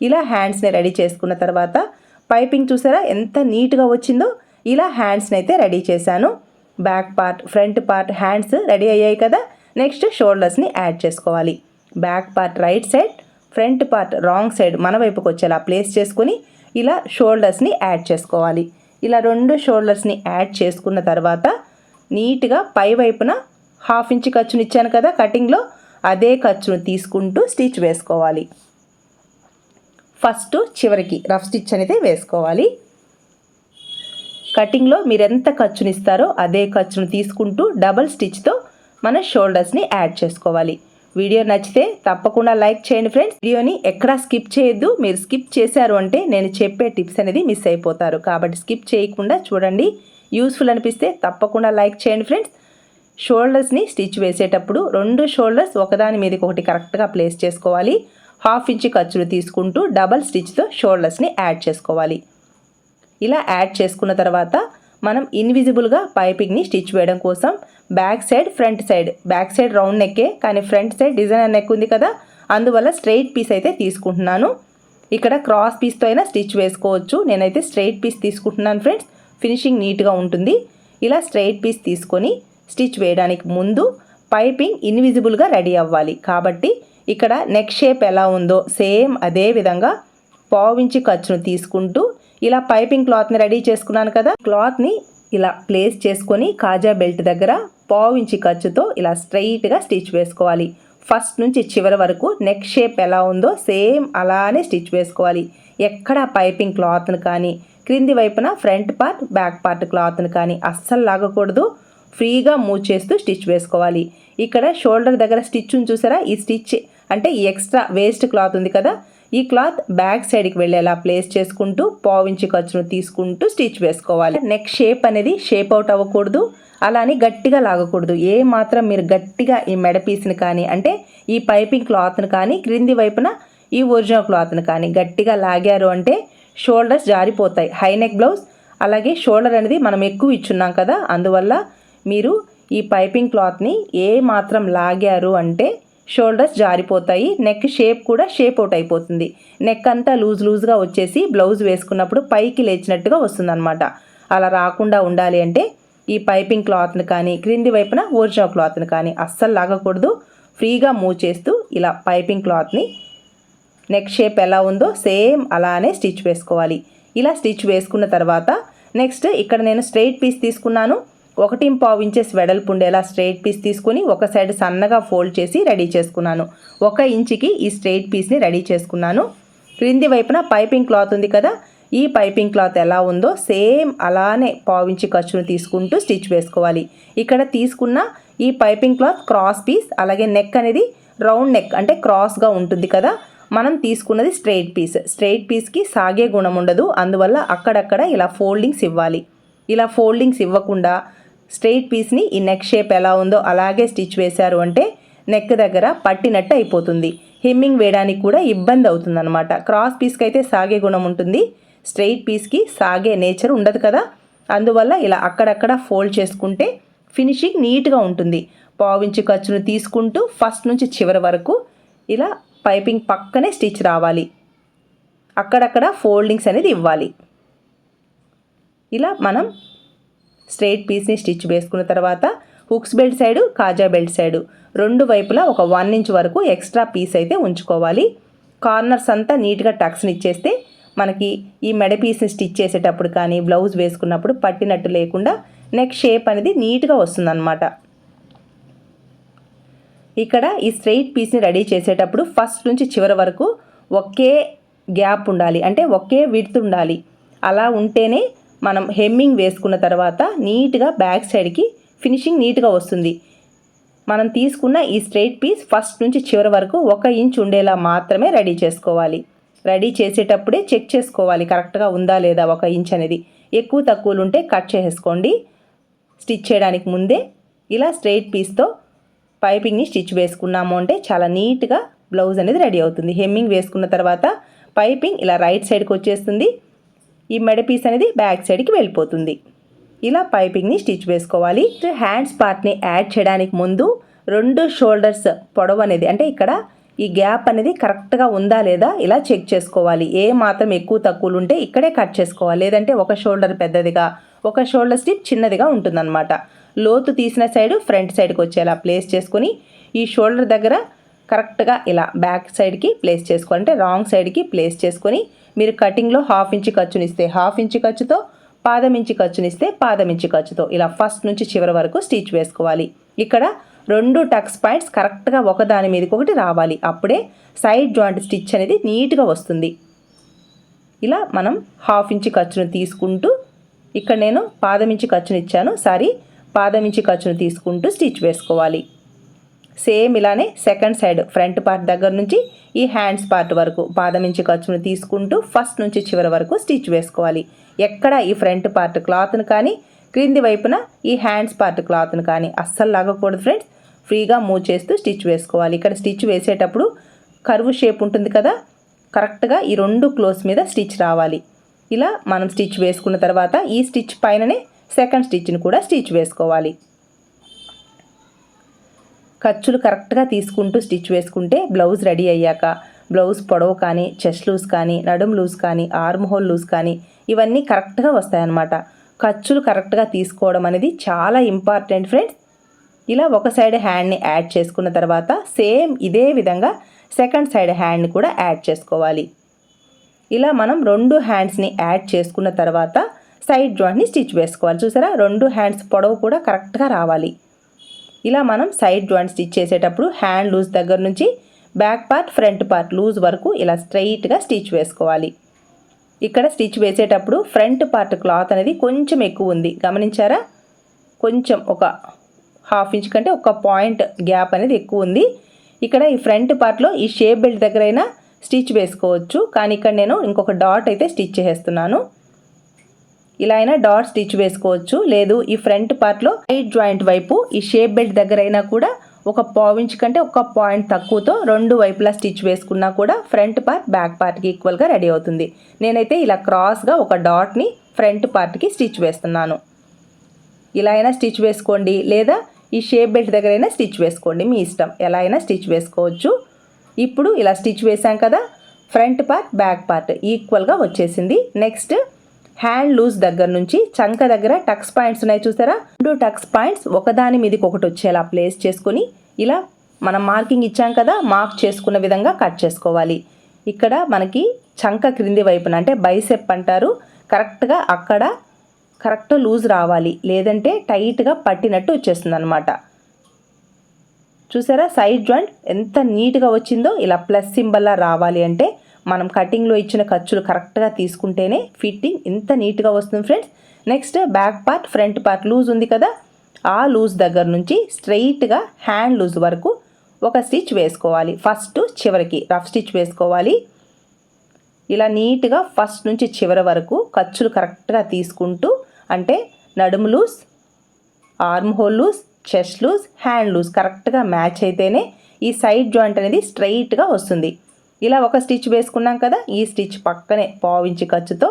ఇలా హ్యాండ్స్ని రెడీ చేసుకున్న తర్వాత పైపింగ్ చూసారా ఎంత నీట్గా వచ్చిందో? ఇలా హ్యాండ్స్ని అయితే రెడీ చేశాను. Back part front part hands ready అయ్యాయి కదా? నెక్స్ట్ షోల్డర్స్ని యాడ్ చేసుకోవాలి. Back part right side front part wrong side మన వైపుకి వచ్చేలా ప్లేస్ చేసుకుని ఇలా షోల్డర్స్ని యాడ్ చేసుకోవాలి. ఇలా రెండు షోల్డర్స్ని యాడ్ చేసుకున్న తర్వాత నీట్గా పై వైపున హాఫ్ ఇంచ్ ఖర్చుని ఇచ్చాను కదా కటింగ్లో అదే ఖర్చును తీసుకుంటూ స్టిచ్ వేసుకోవాలి. ఫస్ట్ చివరికి రఫ్ స్టిచ్ అనేది వేసుకోవాలి. కటింగ్లో మీరు ఎంత ఖర్చునిస్తారో అదే ఖర్చును తీసుకుంటూ డబల్ స్టిచ్తో మన షోల్డర్స్ని యాడ్ చేసుకోవాలి. వీడియో నచ్చితే తప్పకుండా లైక్ చేయండి ఫ్రెండ్స్. వీడియోని ఎక్కడా స్కిప్ చేయొద్దు. మీరు స్కిప్ చేశారు అంటే నేను చెప్పే టిప్స్ అనేది మిస్ అయిపోతారు. కాబట్టి స్కిప్ చేయకుండా చూడండి. యూస్ఫుల్ అనిపిస్తే తప్పకుండా లైక్ చేయండి ఫ్రెండ్స్. షోల్డర్స్ని స్టిచ్ వేసేటప్పుడు రెండు షోల్డర్స్ ఒకదాని మీదకి ఒకటి కరెక్ట్గా ప్లేస్ చేసుకోవాలి. హాఫ్ ఇంచ్ ఖర్చులు తీసుకుంటూ డబల్ స్టిచ్తో షోల్డర్స్ని యాడ్ చేసుకోవాలి. ఇలా యాడ్ చేసుకున్న తర్వాత మనం ఇన్విజిబుల్గా పైపింగ్ని స్టిచ్ వేయడం కోసం back side front side. Back side round నెక్కే కానీ ఫ్రంట్ సైడ్ డిజైనర్ నెక్ ఉంది కదా అందువల్ల స్ట్రెయిట్ పీస్ అయితే తీసుకుంటున్నాను. ఇక్కడ క్రాస్ పీస్తో అయినా స్టిచ్ వేసుకోవచ్చు. నేనైతే స్ట్రెయిట్ పీస్ తీసుకుంటున్నాను ఫ్రెండ్స్. ఫినిషింగ్ నీట్గా ఉంటుంది. ఇలా స్ట్రెయిట్ పీస్ తీసుకొని స్టిచ్ వేయడానికి ముందు పైపింగ్ ఇన్విజిబుల్గా రెడీ అవ్వాలి. కాబట్టి ఇక్కడ నెక్ షేప్ ఎలా ఉందో సేమ్ అదే విధంగా పావించి ఖర్చును తీసుకుంటూ ఇలా పైపింగ్ క్లాత్ని రెడీ చేసుకున్నాను కదా క్లాత్ని ఇలా ప్లేస్ చేసుకొని కాజా బెల్ట్ దగ్గర పావించి ఖర్చుతో ఇలా స్ట్రైట్గా స్టిచ్ వేసుకోవాలి. ఫస్ట్ నుంచి చివరి వరకు నెక్ షేప్ ఎలా ఉందో సేమ్ అలానే స్టిచ్ వేసుకోవాలి. ఎక్కడ పైపింగ్ క్లాత్ను కానీ క్రింది వైపున ఫ్రంట్ పార్ట్ బ్యాక్ పార్ట్ క్లాత్ను కానీ అస్సలు లాగకూడదు. ఫ్రీగా మూవ్ చేస్తూ స్టిచ్ వేసుకోవాలి. ఇక్కడ షోల్డర్ దగ్గర స్టిచ్ను చూసారా? ఈ స్టిచ్ అంటే ఈ ఎక్స్ట్రా వేస్ట్ క్లాత్ ఉంది కదా? ఈ క్లాత్ బ్యాక్ సైడ్కి వెళ్ళేలా ప్లేస్ చేసుకుంటూ పావించి ఖర్చును తీసుకుంటూ స్టిచ్ వేసుకోవాలి. నెక్ షేప్ అనేది షేప్ అవుట్ అవ్వకూడదు. అలానే గట్టిగా లాగకూడదు. ఏ మాత్రం మీరు గట్టిగా ఈ మెడ పీస్ని కానీ అంటే ఈ పైపింగ్ క్లాత్ని కానీ క్రింది వైపున ఈ ఒరిజినల్ క్లాత్ని కానీ గట్టిగా లాగారు అంటే షోల్డర్స్ జారిపోతాయి. హై నెక్ బ్లౌజ్ అలాగే షోల్డర్ అనేది మనం ఎక్కువ ఇచ్చున్నాం కదా? అందువల్ల మీరు ఈ పైపింగ్ క్లాత్ని ఏ మాత్రం లాగారు అంటే షోల్డర్స్ జారిపోతాయి నెక్ షేప్ కూడా షేప్ అవుట్ అయిపోతుంది. నెక్ అంతా లూజ్ లూజ్గా వచ్చేసి బ్లౌజ్ వేసుకున్నప్పుడు పైకి లేచినట్టుగా వస్తుందన్నమాట. అలా రాకుండా ఉండాలి అంటే ఈ పైపింగ్ క్లాత్ని కానీ క్రింది వైపున ఓర్జా క్లాత్ని కానీ అస్సలు లాగకూడదు. ఫ్రీగా మూవ్ చేస్తూ ఇలా పైపింగ్ క్లాత్ని నెక్ షేప్ ఎలా ఉందో సేమ్ అలానే స్టిచ్ వేసుకోవాలి. ఇలా స్టిచ్ వేసుకున్న తర్వాత నెక్స్ట్ ఇక్కడ నేను స్ట్రైట్ పీస్ తీసుకున్నాను. ఒకటి పావు ఇంచెస్ వెడల్పు ఉండేలా స్ట్రైట్ పీస్ తీసుకుని ఒక సైడ్ సన్నగా ఫోల్డ్ చేసి రెడీ చేసుకున్నాను. ఒక ఇంచుకి ఈ స్ట్రైట్ పీస్ని రెడీ చేసుకున్నాను. క్రింది వైపున పైపింగ్ క్లాత్ ఉంది కదా ఈ పైపింగ్ క్లాత్ ఎలా ఉందో సేమ్ అలానే పావించి ఖర్చును తీసుకుంటూ స్టిచ్ వేసుకోవాలి. ఇక్కడ తీసుకున్న ఈ పైపింగ్ క్లాత్ క్రాస్ పీస్ అలాగే నెక్ అనేది రౌండ్ నెక్ అంటే క్రాస్గా ఉంటుంది కదా మనం తీసుకున్నది స్ట్రైట్ పీస్. స్ట్రైట్ పీస్కి సాగే గుణం ఉండదు అందువల్ల అక్కడక్కడ ఇలా ఫోల్డింగ్స్ ఇవ్వాలి. ఇలా ఫోల్డింగ్స్ ఇవ్వకుండా స్ట్రెయిట్ పీస్ని ఈ నెక్ షేప్ ఎలా ఉందో అలాగే స్టిచ్ వేశారు అంటే నెక్ దగ్గర పట్టినట్టు అయిపోతుంది. హిమ్మింగ్ వేయడానికి కూడా ఇబ్బంది అవుతుంది అనమాట క్రాస్ పీస్కి అయితే సాగే గుణం ఉంటుంది. స్ట్రెయిట్ పీస్కి సాగే నేచర్ ఉండదు కదా. అందువల్ల ఇలా అక్కడక్కడ ఫోల్డ్ చేసుకుంటే ఫినిషింగ్ నీట్గా ఉంటుంది. పావించి ఖర్చును తీసుకుంటూ ఫస్ట్ నుంచి చివరి వరకు ఇలా పైపింగ్ పక్కనే స్టిచ్ రావాలి. అక్కడక్కడ ఫోల్డింగ్స్ అనేది ఇవ్వాలి. ఇలా మనం స్ట్రైట్ పీస్ని స్టిచ్ వేసుకున్న తర్వాత హుక్స్ బెల్ట్ సైడు కాజా బెల్ట్ సైడు రెండు వైపులా ఒక వన్ ఇంచ్ వరకు ఎక్స్ట్రా పీస్ అయితే ఉంచుకోవాలి. కార్నర్స్ అంతా నీట్గా టక్స్ని ఇచ్చేస్తే మనకి ఈ మెడ పీస్ని స్టిచ్ చేసేటప్పుడు కానీ బ్లౌజ్ వేసుకున్నప్పుడు పట్టినట్టు లేకుండా నెక్ షేప్ అనేది నీట్గా వస్తుందన్నమాట. ఇక్కడ ఈ స్ట్రెయిట్ పీస్ని రెడీ చేసేటప్పుడు ఫస్ట్ నుంచి చివరి వరకు ఒకే గ్యాప్ ఉండాలి. అంటే ఒకే విడ్త్ ఉండాలి. అలా ఉంటేనే మనం హెమ్మింగ్ వేసుకున్న తర్వాత నీట్గా బ్యాక్ సైడ్కి ఫినిషింగ్ నీట్గా వస్తుంది. మనం తీసుకున్న ఈ స్ట్రైట్ పీస్ ఫస్ట్ నుంచి చివరి వరకు ఒక ఇంచ్ ఉండేలా మాత్రమే రెడీ చేసుకోవాలి. రెడీ చేసేటప్పుడే చెక్ చేసుకోవాలి కరెక్ట్గా ఉందా లేదా ఒక ఇంచ్ అనేది. ఎక్కువ తక్కువలు ఉంటే కట్ చేసుకోండి స్టిచ్ చేయడానికి ముందే ఇలా స్ట్రైట్ పీస్తో పైపింగ్ని స్టిచ్ వేసుకున్నాము అంటే చాలా నీట్గా బ్లౌజ్ అనేది రెడీ అవుతుంది. హెమ్మింగ్ వేసుకున్న తర్వాత పైపింగ్ ఇలా రైట్ సైడ్కి వచ్చేస్తుంది. ఈ మెడ పీస్ అనేది బ్యాక్ సైడ్కి వెళ్ళిపోతుంది. ఇలా పైపింగ్ని స్టిచ్ వేసుకోవాలి. హ్యాండ్స్ పార్ట్ని యాడ్ చేయడానికి ముందు రెండు షోల్డర్స్ పొడవు అనేది అంటే ఇక్కడ ఈ గ్యాప్ అనేది కరెక్ట్గా ఉందా లేదా ఇలా చెక్ చేసుకోవాలి. ఏ మాత్రం ఎక్కువ తక్కువలు ఉంటే ఇక్కడే కట్ చేసుకోవాలి. లేదంటే ఒక షోల్డర్ పెద్దదిగా ఒక షోల్డర్ స్టిప్ చిన్నదిగా ఉంటుందన్నమాట. లోతు తీసిన సైడ్ ఫ్రంట్ సైడ్కి వచ్చేలా ప్లేస్ చేసుకుని ఈ షోల్డర్ దగ్గర కరెక్ట్గా ఇలా బ్యాక్ సైడ్కి ప్లేస్ చేసుకోవాలి అంటే రాంగ్ సైడ్కి ప్లేస్ చేసుకొని మీరు కటింగ్లో హాఫ్ ఇంచ్ ఖర్చునిస్తే హాఫ్ ఇంచ్ ఖర్చుతో పాదం ఇంచి ఖర్చునిస్తే పాదం ఇంచి ఖర్చుతో ఇలా ఫస్ట్ నుంచి చివరి వరకు స్టిచ్ వేసుకోవాలి. ఇక్కడ రెండు టక్స్ పాయింట్స్ కరెక్ట్గా ఒకదాని మీదకి ఒకటి రావాలి. అప్పుడే సైడ్ జాయింట్ స్టిచ్ అనేది నీట్గా వస్తుంది. ఇలా మనం హాఫ్ ఇంచ్ ఖర్చును తీసుకుంటూ ఇక్కడ నేను పాదం ఇంచి ఖర్చును ఇచ్చాను సారీ పాదం ఇంచి ఖర్చును తీసుకుంటూ స్టిచ్ వేసుకోవాలి. సేమ్ ఇలానే సెకండ్ సైడ్ ఫ్రంట్ పార్ట్ దగ్గర నుంచి ఈ హ్యాండ్స్ పార్ట్ వరకు పాదం నుంచి ఖర్చును తీసుకుంటూ ఫస్ట్ నుంచి చివరి వరకు స్టిచ్ వేసుకోవాలి. ఎక్కడ ఈ ఫ్రంట్ పార్ట్ క్లాత్ను కానీ క్రింది వైపున ఈ హ్యాండ్స్ పార్ట్ క్లాత్ను కానీ అస్సలు లాగకూడదు ఫ్రెండ్స్. ఫ్రీగా మూవ్ చేస్తూ స్టిచ్ వేసుకోవాలి. ఇక్కడ స్టిచ్ వేసేటప్పుడు కరువు షేప్ ఉంటుంది కదా కరెక్ట్గా ఈ రెండు క్లోజ్ మీద స్టిచ్ రావాలి. ఇలా మనం స్టిచ్ వేసుకున్న తర్వాత ఈ స్టిచ్ పైననే సెకండ్ స్టిచ్ని కూడా స్టిచ్ వేసుకోవాలి. ఖర్చులు కరెక్ట్గా తీసుకుంటూ స్టిచ్ వేసుకుంటే బ్లౌజ్ రెడీ అయ్యాక బ్లౌజ్ పొడవు కానీ చెస్ట్ లూజ్ కానీ నడుము లూజ్ కానీ ఆర్మ్ హోల్ లూజ్ కానీ ఇవన్నీ కరెక్ట్గా వస్తాయన్నమాట. ఖర్చులు కరెక్ట్గా తీసుకోవడం అనేది చాలా ఇంపార్టెంట్ ఫ్రెండ్స్. ఇలా ఒక సైడ్ హ్యాండ్ని యాడ్ చేసుకున్న తర్వాత సేమ్ ఇదే విధంగా సెకండ్ సైడ్ హ్యాండ్ని కూడా యాడ్ చేసుకోవాలి. ఇలా మనం రెండు హ్యాండ్స్ని యాడ్ చేసుకున్న తర్వాత సైడ్ జాయింట్ని స్టిచ్ వేసుకోవాలి. చూసారా? రెండు హ్యాండ్స్ పొడవు కూడా కరెక్ట్గా రావాలి. ఇలా మనం సైడ్ జాయింట్ స్టిచ్ చేసేటప్పుడు హ్యాండ్ లూజ్ దగ్గర నుంచి back part front part loose వరకు ఇలా స్ట్రైట్గా స్టిచ్ వేసుకోవాలి. ఇక్కడ స్టిచ్ వేసేటప్పుడు ఫ్రంట్ పార్ట్ క్లాత్ అనేది కొంచెం ఎక్కువ ఉంది. గమనించారా? కొంచెం ఒక హాఫ్ ఇంచ్ కంటే ఒక పాయింట్ గ్యాప్ అనేది ఎక్కువ ఉంది. ఇక్కడ ఈ ఫ్రంట్ పార్ట్లో ఈ షేప్ బెల్ట్ దగ్గరైనా స్టిచ్ వేసుకోవచ్చు. కానీ ఇక్కడ నేను ఇంకొక డాట్ అయితే స్టిచ్ చేస్తున్నాను. ఇలా అయినా డాట్ స్టిచ్ వేసుకోవచ్చు. లేదు ఈ ఫ్రంట్ పార్ట్లో హైట్ జాయింట్ వైపు ఈ షేప్ బెల్ట్ దగ్గర అయినా కూడా ఒక పావించ్ కంటే ఒక పాయింట్ తక్కువతో రెండు వైపులా స్టిచ్ వేసుకున్నా కూడా ఫ్రంట్ పార్ట్ బ్యాక్ పార్ట్కి ఈక్వల్గా రెడీ అవుతుంది. నేనైతే ఇలా క్రాస్గా ఒక డాట్ని ఫ్రంట్ పార్ట్కి స్టిచ్ వేస్తున్నాను. ఇలా అయినా స్టిచ్ వేసుకోండి. లేదా ఈ షేప్ బెల్ట్ దగ్గర అయినా స్టిచ్ వేసుకోండి. మీ ఇష్టం. ఎలా అయినా స్టిచ్ వేసుకోవచ్చు. ఇప్పుడు ఇలా స్టిచ్ వేసాం కదా ఫ్రంట్ పార్ట్ బ్యాక్ పార్ట్ ఈక్వల్గా వచ్చేసింది. నెక్స్ట్ హ్యాండ్ లూజ్ దగ్గర నుంచి చంక దగ్గర టక్స్ పాయింట్స్ ఉన్నాయి చూసారా? రెండు టక్స్ పాయింట్స్ ఒకదాని మీదకి ఒకటి వచ్చేలా ప్లేస్ చేసుకొని ఇలా మనం మార్కింగ్ ఇచ్చాం కదా మార్క్ చేసుకున్న విధంగా కట్ చేసుకోవాలి. ఇక్కడ మనకి చంక క్రింది వైపున అంటే బైసెప్ అంటారు కరెక్ట్గా అక్కడ కరెక్ట్ లూజ్ రావాలి. లేదంటే టైట్గా పట్టినట్టు వచ్చేస్తుంది అనమాట చూసారా? సైడ్ జాయింట్ ఎంత నీట్గా వచ్చిందో ఇలా ప్లస్ సింబల్లా రావాలి అంటే మనం కటింగ్లో ఇచ్చిన ఖర్చులు కరెక్ట్గా తీసుకుంటేనే ఫిట్టింగ్ ఇంత నీట్గా వస్తుంది friends next back part front part loose ఉంది కదా? ఆ లూజ్ దగ్గర నుంచి స్ట్రైట్గా హ్యాండ్ లూజ్ వరకు ఒక స్టిచ్ వేసుకోవాలి. ఫస్ట్ చివరికి రఫ్ స్టిచ్ వేసుకోవాలి. ఇలా నీట్గా ఫస్ట్ నుంచి చివరి వరకు ఖర్చులు కరెక్ట్గా తీసుకుంటూ అంటే నడుము loose arm hole loose chest loose hand loose కరెక్ట్గా మ్యాచ్ అయితేనే ఈ సైడ్ జాయింట్ అనేది స్ట్రైట్గా వస్తుంది. ఇలా ఒక స్టిచ్ వేసుకున్నాం కదా ఈ స్టిచ్ పక్కనే పావించి ఖర్చుతో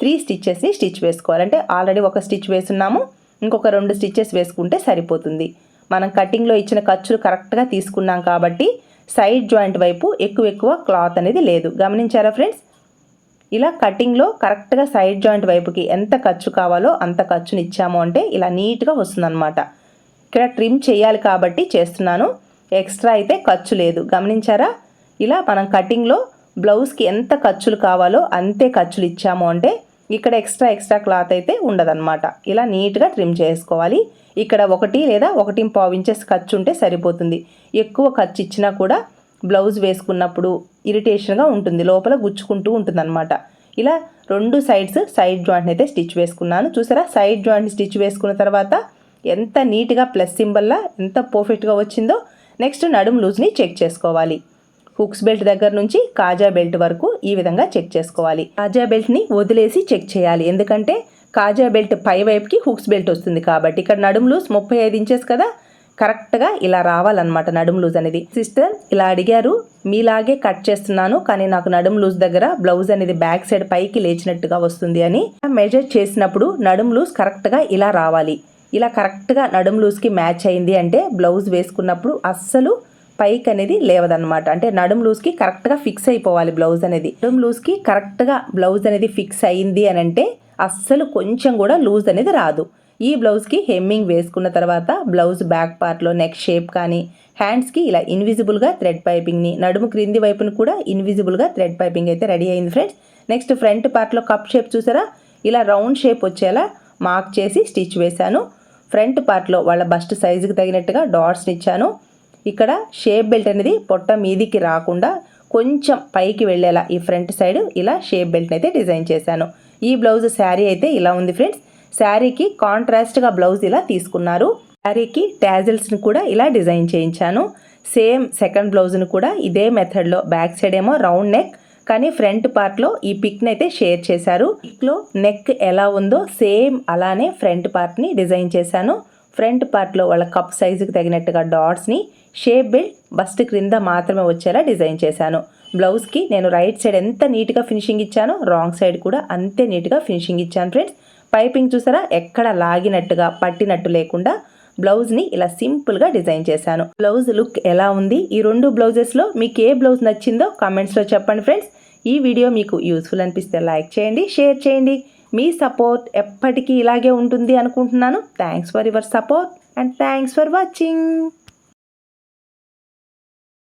త్రీ స్టిచ్చెస్ని స్టిచ్ వేసుకోవాలంటే ఆల్రెడీ ఒక స్టిచ్ వేసున్నాము ఇంకొక రెండు స్టిచ్చెస్ వేసుకుంటే సరిపోతుంది. మనం కటింగ్లో ఇచ్చిన ఖర్చులు కరెక్ట్గా తీసుకున్నాం కాబట్టి సైడ్ జాయింట్ వైపు ఎక్కువ ఎక్కువ క్లాత్ అనేది లేదు. గమనించారా ఫ్రెండ్స్? ఇలా కటింగ్లో కరెక్ట్గా సైడ్ జాయింట్ వైపుకి ఎంత ఖర్చు కావాలో అంత ఖర్చుని ఇచ్చాము అంటే ఇలా నీట్గా వస్తుందన్నమాట. ఇక్కడ ట్రిమ్ చేయాలి కాబట్టి చేస్తున్నాను. ఎక్స్ట్రా అయితే ఖర్చు లేదు. గమనించారా? ఇలా మనం కటింగ్లో బ్లౌజ్కి ఎంత ఖర్చులు కావాలో అంతే ఖర్చులు ఇచ్చాము అంటే ఇక్కడ ఎక్స్ట్రా ఎక్స్ట్రా క్లాత్ అయితే ఉండదన్నమాట. ఇలా నీట్గా ట్రిమ్ చేసుకోవాలి. ఇక్కడ ఒకటి లేదా ఒకటి పావు ఇంచెస్ ఖర్చు ఉంటే సరిపోతుంది. ఎక్కువ ఖర్చు ఇచ్చినా కూడా బ్లౌజ్ వేసుకున్నప్పుడు ఇరిటేషన్గా ఉంటుంది. లోపల గుచ్చుకుంటూ ఉంటుందన్నమాట. ఇలా రెండు సైడ్స్ సైడ్ జాయింట్ని అయితే స్టిచ్ వేసుకున్నాను. చూసారా? సైడ్ జాయింట్ స్టిచ్ వేసుకున్న తర్వాత ఎంత నీట్గా ప్లస్ సింబల్లా ఎంత పర్ఫెక్ట్గా వచ్చిందో నెక్స్ట్ నడుము లూజ్ని చెక్ చేసుకోవాలి. హుక్స్ బెల్ట్ దగ్గర నుంచి కాజా బెల్ట్ వరకు ఈ విధంగా చెక్ చేసుకోవాలి. కాజా బెల్ట్ని వదిలేసి చెక్ చేయాలి. ఎందుకంటే కాజా బెల్ట్ పై వైపుకి హుక్స్ బెల్ట్ వస్తుంది కాబట్టి ఇక్కడ నడుము లూజ్ ముప్పై ఐదు ఇంచెస్ కదా కరెక్ట్గా ఇలా రావాలన్నమాట నడుము లూజ్ అనేది. సిస్టర్ ఇలా అడిగారు మీలాగే కట్ చేస్తున్నాను కానీ నాకు నడుము లూజ్ దగ్గర బ్లౌజ్ అనేది బ్యాక్ సైడ్ పైకి లేచినట్టుగా వస్తుంది అని. మెజర్ చేసినప్పుడు నడుము లూజ్ కరెక్ట్గా ఇలా రావాలి. ఇలా కరెక్ట్గా నడుము లూజ్కి మ్యాచ్ అయింది అంటే బ్లౌజ్ వేసుకున్నప్పుడు అస్సలు పైకి అనేది లేవదన్నమాట. అంటే నడుము లూజ్కి కరెక్ట్గా ఫిక్స్ అయిపోవాలి బ్లౌజ్ అనేది. నడుము లూజ్కి కరెక్ట్గా బ్లౌజ్ అనేది ఫిక్స్ అయింది అని అంటే అస్సలు కొంచెం కూడా లూజ్ అనేది రాదు. ఈ బ్లౌజ్కి హెమ్మింగ్ వేసుకున్న తర్వాత బ్లౌజ్ బ్యాక్ పార్ట్లో నెక్ షేప్ కానీ హ్యాండ్స్కి ఇలా ఇన్విజిబుల్గా థ్రెడ్ పైపింగ్ని నడుము క్రింది వైపును కూడా ఇన్విజిబుల్గా థ్రెడ్ పైపింగ్ అయితే రెడీ అయింది ఫ్రెండ్స్. నెక్స్ట్ ఫ్రంట్ పార్ట్లో కప్ షేప్ చూసారా? ఇలా రౌండ్ షేప్ వచ్చేలా మార్క్ చేసి స్టిచ్ వేశాను. ఫ్రంట్ పార్ట్లో వాళ్ళ బస్ట్ సైజుకి తగినట్టుగా డాట్స్ని ఇచ్చాను. ఇక్కడ షేప్ బెల్ట్ అనేది పొట్ట మీదికి రాకుండా కొంచెం పైకి వెళ్ళేలా ఈ ఫ్రంట్ సైడ్ ఇలా షేప్ బెల్ట్ని అయితే డిజైన్ చేశాను. ఈ బ్లౌజ్ శారీ అయితే ఇలా ఉంది ఫ్రెండ్స్. శారీకి కాంట్రాస్ట్గా బ్లౌజ్ ఇలా తీసుకున్నారు. శారీకి ట్యాజిల్స్ని కూడా ఇలా డిజైన్ చేయించాను. సేమ్ సెకండ్ బ్లౌజ్ను కూడా ఇదే మెథడ్లో బ్యాక్ సైడ్ ఏమో రౌండ్ నెక్ కానీ ఫ్రంట్ పార్ట్లో ఈ పిక్ని అయితే షేర్ చేశారు. పిక్లో నెక్ ఎలా ఉందో సేమ్ అలానే ఫ్రంట్ పార్ట్ని డిజైన్ చేశాను. ఫ్రంట్ పార్ట్లో వాళ్ళ కప్ సైజుకి తగినట్టుగా డాట్స్ని షేప్ బెల్ట్ బస్ట్ క్రింద మాత్రమే వచ్చేలా డిజైన్ చేశాను. బ్లౌజ్కి నేను రైట్ సైడ్ ఎంత నీట్గా ఫినిషింగ్ ఇచ్చానో రాంగ్ సైడ్ కూడా అంతే నీట్గా ఫినిషింగ్ ఇచ్చాను ఫ్రెండ్స్. పైపింగ్ చూసారా? ఎక్కడ లాగినట్టుగా పట్టినట్టు లేకుండా బ్లౌజ్ని ఇలా సింపుల్గా డిజైన్ చేశాను. బ్లౌజ్ లుక్ ఎలా ఉంది? ఈ రెండు బ్లౌజెస్లో మీకు ఏ బ్లౌజ్ నచ్చిందో కామెంట్స్లో చెప్పండి ఫ్రెండ్స్. ఈ వీడియో మీకు యూస్ఫుల్ అనిపిస్తే లైక్ చేయండి షేర్ చేయండి. మీ సపోర్ట్ ఎప్పటికీ ఇలాగే ఉంటుంది అనుకుంటున్నాను. Thanks for your support and thanks for watching.